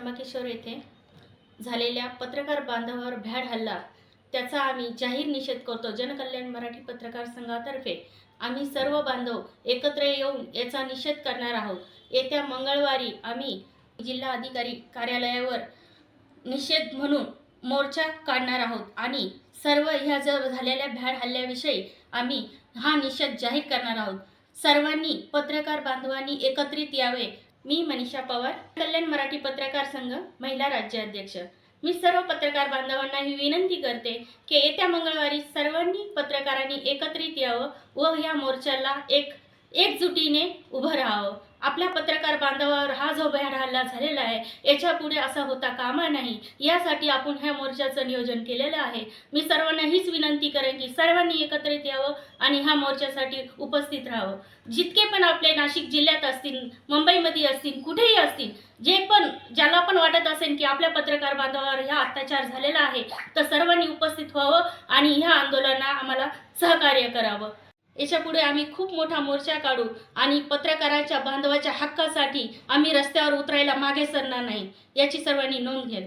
त्र्यंबकेश्वर येथे झालेल्या पत्रकार बांधवावर भ्याड हल्ला त्याचा आम्ही जाहीर निषेध करतो. जनकल्याण मराठी पत्रकार संघातर्फे आम्ही सर्व बांधव एकत्र येऊन याचा निषेध करणार आहोत. येत्या मंगळवारी आम्ही जिल्हा अधिकारी कार्यालयावर निषेध म्हणून मोर्चा काढणार आहोत आणि सर्व ह्या जर झालेल्या भ्याड हल्ल्याविषयी आम्ही हा निषेध जाहीर करणार आहोत. सर्वांनी पत्रकार बांधवांनी एकत्रित यावे मी मनीषा पवार कल्याण मराठी पत्रकार संघ महिला राज्याध्यक्ष. मी सर्व पत्रकार बांधवांना ही विनंती करते की येत्या मंगळवारी सर्वांनी पत्रकारांनी एकत्रित यावं व या मोर्चाला एक एकजुटीने उभं राहावं. आपल्या पत्रकार बांधवावर हा जो भ्याड हल्ला झालेला आहे याच्यापुढे असा होता कामा नाही. यासाठी आपण ह्या मोर्चाचं नियोजन केलेलं आहे. मी सर्वांना हीच विनंती करेन की सर्वांनी एकत्रित यावं आणि ह्या मोर्चासाठी उपस्थित राहावं. जितके पण आपले नाशिक जिल्ह्यात असतील मुंबईमध्ये असतील कुठेही असतील जे पण ज्याला पण वाटत असेल की आपल्या पत्रकार बांधवावर ह्या अत्याचार झालेला आहे तर सर्वांनी उपस्थित व्हावं आणि ह्या आंदोलनाला आम्हाला सहकार्य करावं. याच्यापुढे आम्ही खूप मोठा मोर्चा काढू आणि पत्रकाराच्या बांधवाच्या हक्कासाठी आम्ही रस्त्यावर उतरायला मागे सरणार नाही याची सर्वांनी नोंद घ्यावी